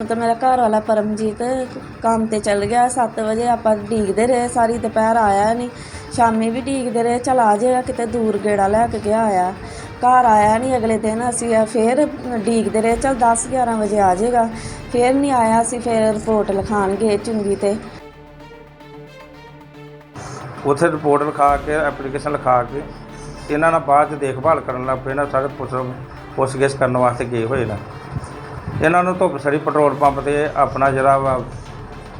ਤਾਂ ਮੇਰਾ ਘਰ ਵਾਲਾ ਪਰਮਜੀਤ ਕੰਮ ਤੇ ਚੱਲ ਗਿਆ 7 ਵਜੇ ਆਪਾਂ ਡੀਕਦੇ ਰਹੇ, ਸਾਰੀ ਦੁਪਹਿਰ ਆਇਆ ਨਹੀਂ ਸ਼ਾਮੀ ਵੀ ਡੀਕਦੇ ਰਹੇ, ਚਲ ਆ ਜਾਏਗਾ ਕਿਤੇ ਦੂਰ ਗੇੜਾ ਲੈ ਕੇ ਗਿਆ ਆ। ਘਰ ਆਇਆ ਨਹੀਂ ਅਗਲੇ ਦਿਨ, ਅਸੀਂ ਆ ਫੇਰ ਡੀਕਦੇ ਰਹੇ, ਚਲ 10 11 ਵਜੇ ਆ ਜਾਏਗਾ ਫੇਰ ਨਹੀਂ ਆਇਆ, ਅਸੀਂ ਫੇਰ ਰਿਪੋਰਟ ਲਿਖਾਣ ਗਏ ਚੁੰਗੀ ਤੇ। ਉੱਥੇ ਰਿਪੋਰਟ ਲਿਖਾ ਕੇ, ਐਪਲੀਕੇਸ਼ਨ ਲਿਖਾ ਕੇ, ਇਹਨਾਂ ਨਾਲ ਬਾਅਦ ਚ ਦੇਖਭਾਲ ਕਰਨ ਲੱਗ ਪਏ ਨਾ, ਸਾਰੇ ਪੁੱਛ ਪੁੱਛਗਿੱਛ ਕਰਨ ਵਾਸਤੇ ਗਏ ਹੋਏ ਨੇ। ਇਹਨਾਂ ਨੂੰ ਧੁੱਪ ਸੜੀ ਪੈਟਰੋਲ ਪੰਪ ਤੇ ਆਪਣਾ ਜਿਹੜਾ ਵਾ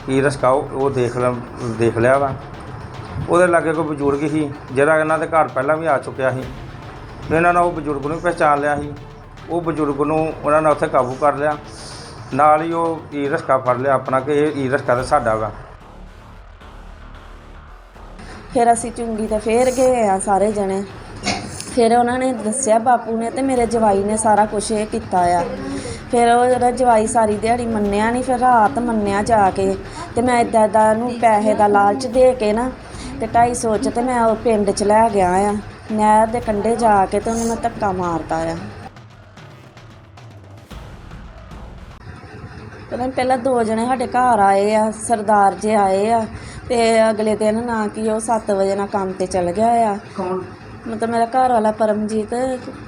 ਕੀ ਰਸਕਾ ਉਹ ਉਹ ਦੇਖ ਲ ਦੇਖ ਲਿਆ ਵਾ। ਉਹਦੇ ਲਾਗੇ ਕੋਈ ਬਜ਼ੁਰਗ ਸੀ, ਜਿਹੜਾ ਇਹਨਾਂ ਦੇ ਘਰ ਪਹਿਲਾਂ ਵੀ ਆ ਚੁੱਕਿਆ ਸੀ। ਇਹਨਾਂ ਨੇ ਉਹ ਬਜ਼ੁਰਗ ਨੂੰ ਪਹਿਚਾਣ ਲਿਆ ਸੀ। ਉਹ ਬਜ਼ੁਰਗ ਨੂੰ ਉਹਨਾਂ ਨੇ ਉੱਥੇ ਕਾਬੂ ਕਰ ਲਿਆ। ਨਾਲ ਹੀ ਉਹ ਈ ਰਸਕਾ ਫੜ ਲਿਆ ਆਪਣਾ ਕਿ ਇਹ ਈ ਰਸਕਾ ਤਾਂ ਸਾਡਾ ਵਾ। ਫਿਰ ਅਸੀਂ ਚੁੰਗੀ ਤੇ ਫੇਰ ਗਏ ਆ ਸਾਰੇ ਜਣੇ। ਫਿਰ ਉਹਨਾਂ ਨੇ ਦੱਸਿਆ ਬਾਪੂ ਨੇ ਤੇ ਮੇਰੇ ਜਵਾਈ ਨੇ ਸਾਰਾ ਕੁਝ ਇਹ ਕੀਤਾ ਆ। ਫਿਰ ਉਹ ਜਿਹੜਾ ਜਵਾਈ ਸਾਰੀ ਦਿਹਾੜੀ ਮੰਨਿਆ ਨਹੀਂ ਫਿਰ ਰਾਤ ਮੰਨਿਆ ਜਾ ਕੇ। ਤੇ ਮੈਂ ਇਦਾਂ ਇਦਾਂ ਨੂੰ ਪੈਸੇ ਦਾ ਲਾਲਚ ਦੇ ਕੇ ਨਾ, ਤੇ 250 ਚ ਤੇ ਮੈਂ ਉਹ ਪਿੰਡ ਚ ਲੈ ਗਿਆ ਆ। ਨਹਿਰ ਦੇ ਕੰਢੇ ਜਾ ਕੇ ਤੇ ਉਹਨੂੰ ਮੈਂ ਧੱਕਾ ਮਾਰਤਾ ਆ। ਕਹਿੰਦੇ ਪਹਿਲਾਂ ਦੋ ਜਣੇ ਸਾਡੇ ਘਰ ਆਏ ਆ, ਸਰਦਾਰ ਜੇ ਆਏ ਆ, ਤੇ ਅਗਲੇ ਦਿਨ ਨਾ ਕਿ ਉਹ 7 ਵਜੇ ਨਾਲ ਕੰਮ ਤੇ ਚਲ ਗਿਆ ਆ। ਕੌਣ? ਮਤਲਬ ਮੇਰਾ ਘਰ ਵਾਲਾ ਪਰਮਜੀਤ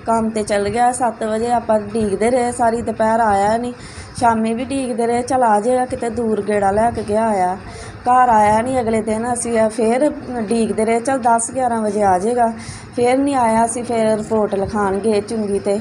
ਕੰਮ ਤੇ ਚਲ ਗਿਆ, ਸੱਤ ਵਜੇ ਆਪਾਂ ਉਡੀਕਦੇ ਰਹੇ, ਸਾਰੀ ਦੁਪਹਿਰ ਆਇਆ ਨਹੀਂ ਸ਼ਾਮੀ ਵੀ ਉਡੀਕਦੇ ਰਹੇ, ਚੱਲ ਆ ਜਾਏਗਾ ਕਿਤੇ ਦੂਰ ਗੇੜਾ ਲੈ ਕੇ ਗਿਆ ਆ। ਘਰ ਆਇਆ ਨਹੀਂ ਅਗਲੇ ਦਿਨ, ਅਸੀਂ ਫਿਰ ਉਡੀਕਦੇ ਰਹੇ, ਚੱਲ 10 11 ਵਜੇ ਆ ਜਾਏਗਾ। ਫਿਰ ਨਹੀਂ ਆਇਆ, ਅਸੀਂ ਫਿਰ ਰਿਪੋਰਟ ਲਿਖਾਣ ਗਏ ਚੁੰਗੀ ਤੇ।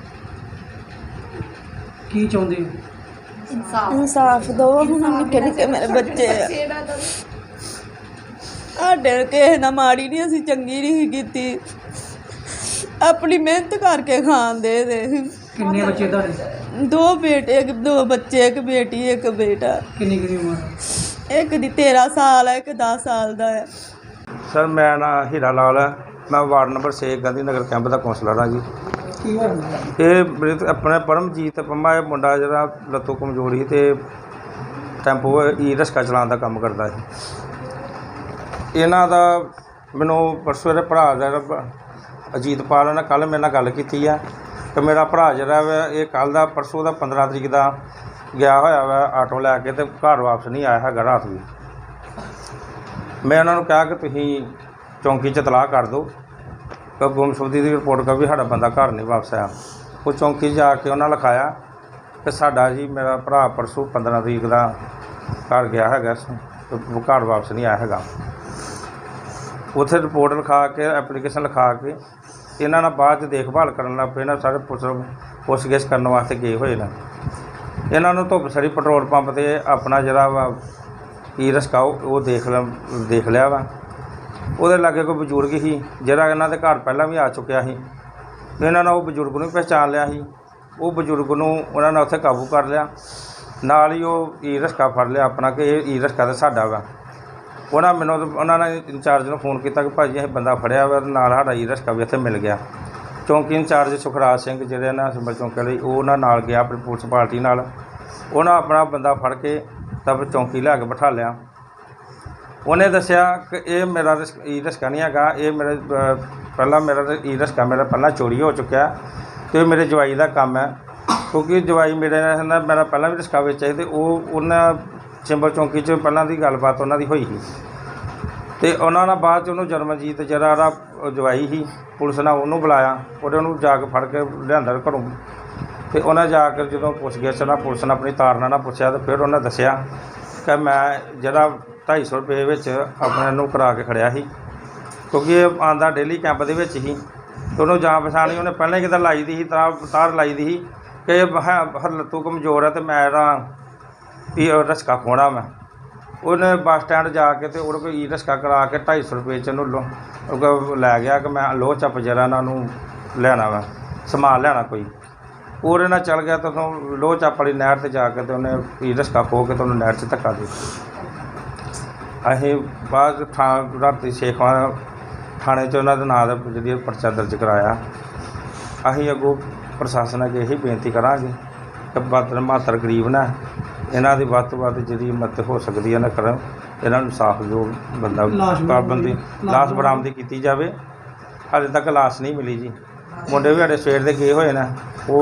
ਕੀ ਚਾਹੁੰਦੇ ਹੋ? ਇਨਸਾਫ। ਦੋ ਹੁਣ ਨਿੱਕੇ ਨਿੱਕੇ ਮੇਰੇ ਬੱਚੇ ਆ। ਸਾਡੇ ਕਿਸੇ ਨਾਲ ਮਾੜੀ ਨਹੀਂ ਅਸੀਂ ਚੰਗੀ ਨਹੀਂ ਕੀਤੀ। ਆਪਣੀ ਮਿਹਨਤ ਕਰਕੇ ਖਾਂਦੇ ਦੇ ਕਿੰਨੇ ਬੱਚੇ ਤੁਹਾਡੇ? ਦੋ ਬੇਟੇ ਇੱਕ ਦੋ ਬੱਚੇ ਇੱਕ ਬੇਟੀ ਇੱਕ ਬੇਟਾ। ਕਿੰਨੀ ਕਿੰਨੀ ਉਮਰ? ਇੱਕ ਦੀ 13 ਸਾਲ ਹੈ ਇੱਕ 10 ਸਾਲ ਦਾ ਹੈ ਸਰ ਮੈਂ ਨਾ ਹੀਰਾ ਲਾਲ ਮੈਂ ward number 6 Gandhi Nagar camp ਦਾ ਕੌਂਸਲਰ ਹਾਂ ਜੀ। ਕੀ ਹੋਇਆ? ਇਹ ਮੇਰੇ ਆਪਣੇ ਪਰਮਜੀਤ, ਪੰਮਾ, ਇਹ ਮੁੰਡਾ ਜਿਹੜਾ ਲੱਤੋਂ ਕਮਜ਼ੋਰੀ ਸੀ ਤੇ ਟੈਂਪੋ ਈ ਰਿਕਸ਼ਾ ਚਲਾਉਣ ਦਾ ਕੰਮ ਕਰਦਾ ਸੀ। ਇਹਨਾਂ ਦਾ ਮੈਨੂੰ ਪਰਸੋਂ ਇਹਦੇ ਭਰਾ ਦਾ ਜਿਹੜਾ ਅਜੀਤਪਾਲ ਨੇ ਕੱਲ ਮੇਰੇ ਨਾਲ ਗੱਲ ਕੀਤੀ ਆ ਕਿ ਮੇਰਾ ਭਰਾ ਜਿਹੜਾ ਵਾ, ਇਹ ਕੱਲ ਦਾ ਪਰਸੋਂ ਦਾ 15 ਤਰੀਕ ਦਾ ਗਿਆ ਹੋਇਆ ਵਾ ਆਟੋ ਲੈ ਕੇ ਤੇ ਘਰ ਵਾਪਸ ਨਹੀਂ ਆਇਆ ਹੈਗਾ ਰਾਤ ਨੂੰ। ਮੈਂ ਉਹਨਾਂ ਨੂੰ ਕਿਹਾ ਕਿ ਤੁਸੀਂ ਚੌਂਕੀ 'ਚ ਤਲਾਹ ਕਰ ਦਿਓ। ਕਿ ਗੁੰਮਸ਼ੁਦਗੀ ਦੀ ਰਿਪੋਰਟ ਕਰ ਵੀ ਸਾਡਾ ਬੰਦਾ ਘਰ ਨਹੀਂ ਵਾਪਸ ਆਇਆ। ਉਹ ਚੌਂਕੀ ਜਾ ਕੇ ਉਹਨਾਂ ਲਿਖਾਇਆ ਕਿ ਸਾਡਾ ਜੀ ਮੇਰਾ ਭਰਾ ਪਰਸੋਂ 15 ਤਰੀਕ ਦਾ ਘਰ ਗਿਆ ਹੈਗਾ ਘਰ ਵਾਪਸ ਨਹੀਂ ਆਇਆ ਹੈਗਾ। ਉੱਥੇ ਰਿਪੋਰਟ ਲਿਖਾ ਕੇ ਐਪਲੀਕੇਸ਼ਨ ਲਿਖਾ ਕੇ ਇਹਨਾਂ ਨਾਲ ਬਾਅਦ ਚ ਦੇਖਭਾਲ ਕਰਨ ਲੱਗ ਪਏ ਨਾ, ਸਾਰੇ ਪੁੱਛ ਪੁੱਛਗਿੱਛ ਕਰਨ ਵਾਸਤੇ ਗਏ ਹੋਏ ਨੇ। ਇਹਨਾਂ ਨੂੰ ਧੁੱਪ ਸੜੀ, ਪੈਟਰੋਲ ਪੰਪ ਤੇ ਆਪਣਾ ਜਿਹੜਾ ਵਾ ਈ ਰਸਕਾ ਉਹ ਦੇਖ ਲ, ਦੇਖ ਲਿਆ ਵਾ। ਉਹਦੇ ਲਾਗੇ ਕੋਈ ਬਜ਼ੁਰਗ ਸੀ, ਜਿਹੜਾ ਇਹਨਾਂ ਦੇ ਘਰ ਪਹਿਲਾਂ ਵੀ ਆ ਚੁੱਕਿਆ ਸੀ। ਇਹਨਾਂ ਨੇ ਉਹ ਬਜ਼ੁਰਗ ਨੂੰ ਪਹਿਚਾਣ ਲਿਆ ਸੀ। ਉਹ ਬਜ਼ੁਰਗ ਨੂੰ ਉਹਨਾਂ ਨੇ ਉੱਥੇ ਕਾਬੂ ਕਰ ਲਿਆ। ਨਾਲ ਹੀ ਉਹ ਈ ਰਸਕਾ ਫੜ ਲਿਆ ਆਪਣਾ ਕਿ ਇਹ ਈ ਰਸਕਾ ਤਾਂ ਸਾਡਾ ਵਾ। ਉਹਨਾਂ ਮੈਨੂੰ ਉਹਨਾਂ ਨੇ ਇੰਚਾਰਜ ਨੂੰ ਫੋਨ ਕੀਤਾ ਕਿ ਭਾਜੀ ਇਹ ਬੰਦਾ ਫੜਿਆ ਵਾ ਤੇ ਨਾਲ ਸਾਡਾ ਈ ਰਸਕਾ ਵੀ ਇੱਥੇ ਮਿਲ ਗਿਆ। ਚੌਂਕੀ ਇੰਚਾਰਜ ਸੁਖਰਾਜ ਸਿੰਘ ਜਿਹੜੇ ਨਾ ਸਿੰਬਲ ਚੌਂਕੀ ਲਈ, ਉਹ ਉਹਨਾਂ ਨਾਲ ਗਿਆ ਆਪਣੀ ਪੁਲਿਸ ਪਾਰਟੀ ਨਾਲ। ਉਹਨਾਂ ਆਪਣਾ ਬੰਦਾ ਫੜ ਕੇ ਤਬ ਚੌਂਕੀ ਲਿਆ ਕੇ ਬਿਠਾ ਲਿਆ। ਉਹਨੇ ਦੱਸਿਆ ਕਿ ਇਹ ਮੇਰਾ ਰਿਸ- ਈ ਰਿਸਕਾ ਨਹੀਂ ਹੈਗਾ, ਇਹ ਮੇਰੇ ਪਹਿਲਾਂ ਮੇਰਾ ਤਾਂ ਈ ਰਿਸਕਾ ਮੇਰਾ ਪਹਿਲਾਂ ਚੋਰੀ ਹੋ ਚੁੱਕਿਆ ਤੇ ਇਹ ਮੇਰੇ ਜਵਾਈ ਦਾ ਕੰਮ ਹੈ। ਕਿਉਂਕਿ ਜਵਾਈ ਮੇਰੇ ਨਾਲ, ਮੇਰਾ ਪਹਿਲਾਂ ਵੀ ਰਿਸਕਾ ਵੇਚਿਆ ਸੀ ਤੇ ਉਹ, ਉਹਨਾਂ ਚਿੰਬਲ ਚੌਂਕੀ 'ਚ ਪਹਿਲਾਂ ਦੀ ਗੱਲਬਾਤ ਉਹਨਾਂ ਦੀ ਹੋਈ ਸੀ। ਤੇ ਉਹਨਾਂ ਨਾਲ ਬਾਅਦ 'ਚ ਉਹਨੂੰ ਜਰਮਨਜੀਤ ਜਿਹੜਾ ਉਹਦਾ ਜਵਾਈ ਸੀ, ਪੁਲਿਸ ਨੇ ਉਹਨੂੰ ਬੁਲਾਇਆ, ਉਹਦੇ ਉਹਨੂੰ ਜਾ ਕੇ ਫੜ ਕੇ ਲਿਆਂਦਾ ਘਰੋਂ। ਤੇ ਉਹਨਾਂ ਜਾ ਕੇ ਜਦੋਂ ਪੁੱਛ ਗਿਆ ਨਾ ਪੁਲਿਸ ਨੇ ਆਪਣੀ ਤਾਰਨਾ ਨਾਲ ਪੁੱਛਿਆ ਤੇ ਫਿਰ ਉਹਨਾਂ ਦੱਸਿਆ ਕਿ ਮੈਂ ਜਿਹੜਾ 250 ਰੁਪਏ ਵਿੱਚ ਆਪਣੇ ਨੂੰ ਕਰਾ ਕੇ ਖੜਿਆ ਸੀ। ਕਿਉਂਕਿ ਇਹ ਆਂਦਾ ਡੇਲੀ ਕੈਂਪ ਦੇ ਵਿੱਚ ਹੀ। ਤੇ ਉਹਨੂੰ ਜਾਣ ਪਛਾਣੀ ਉਹਨੇ ਪਹਿਲਾਂ ਹੀ ਕਿਤੇ ਲਾਈ ਦੀ ਸੀ, ਤਾਰ ਤਾਰ ਲਾਈ ਦੀ ਸੀ ਕਿ ਇਹ ਹਰ ਲੱਤੂ ਕਮਜ਼ੋਰ ਹੈ ਤੇ ਮੈਂ ਇਹਦਾ ਇਹ ਰਸਕਾ ਖੋਣਾ ਮੈਂ। ਉਹਨੇ ਬੱਸ ਸਟੈਂਡ ਜਾ ਕੇ ਤੇ ਉਹਦੇ ਕੋਲ ਈ ਰਸਕਾ ਕਰਾ ਕੇ 250 ਰੁਪਏ ਚ ਉਹਨੂੰ ਲੋ- ਲੈ ਗਿਆ ਕਿ ਮੈਂ ਲੋਹ ਚੱਪ ਜਰਾ ਇਹਨਾਂ ਨੂੰ ਲੈਣਾ ਵਾ, ਸਮਾਨ ਲੈਣਾ ਕੋਈ। ਉਹਦੇ ਨਾਲ ਚੱਲ ਗਿਆ ਤਾਂ ਉੱਥੋਂ ਲੋਹ ਚੱਪ ਵਾਲੀ ਨਹਿਰ ਤੇ ਜਾ ਕੇ ਤੇ ਉਹਨੇ ਈ ਰਸਕਾ ਖੋ ਕੇ ਤੇ ਉਹਨੂੰ ਨਹਿਰ 'ਚ ਧੱਕਾ ਦੇ ਦਿੱਤਾ। ਅਸੀਂ ਬਾਅਦ ਥਾਂ ਰਾਤੀ ਸ਼ੇਖਵਾਂ ਥਾਣੇ 'ਚ ਉਹਨਾਂ ਦੇ ਨਾਂ ਦਾ ਜਿਹੜੀ ਪਰਚਾ ਦਰਜ ਕਰਾਇਆ। ਅਸੀਂ ਅੱਗੋਂ ਪ੍ਰਸ਼ਾਸਨ ਅੱਗੇ ਇਹੀ ਬੇਨਤੀ ਕਰਾਂਗੇ ਕਿ ਬਾਦਰ ਮਾਤਰ ਗਰੀਬ ਨਾ ਇਹਨਾਂ ਦੀ ਵੱਧ ਤੋਂ ਵੱਧ ਜਿਹੜੀ ਮਦਦ ਹੋ ਸਕਦੀ ਹੈ ਨਾ ਕਰਨ ਇਹਨਾਂ ਨੂੰ ਸਾਫ਼ ਜੋ ਬੰਦਾ ਵੀ ਪਾਬੰਦੀ ਲਾਸ਼ ਲਾਸ਼ ਬਰਾਮਦੀ ਕੀਤੀ ਜਾਵੇ। ਹਾਲੇ ਤੱਕ ਲਾਸ਼ ਨਹੀਂ ਮਿਲੀ ਜੀ। ਮੁੰਡੇ ਵੀ ਸਾਡੇ ਸਵੇਰ ਦੇ ਗਏ ਹੋਏ ਨੇ।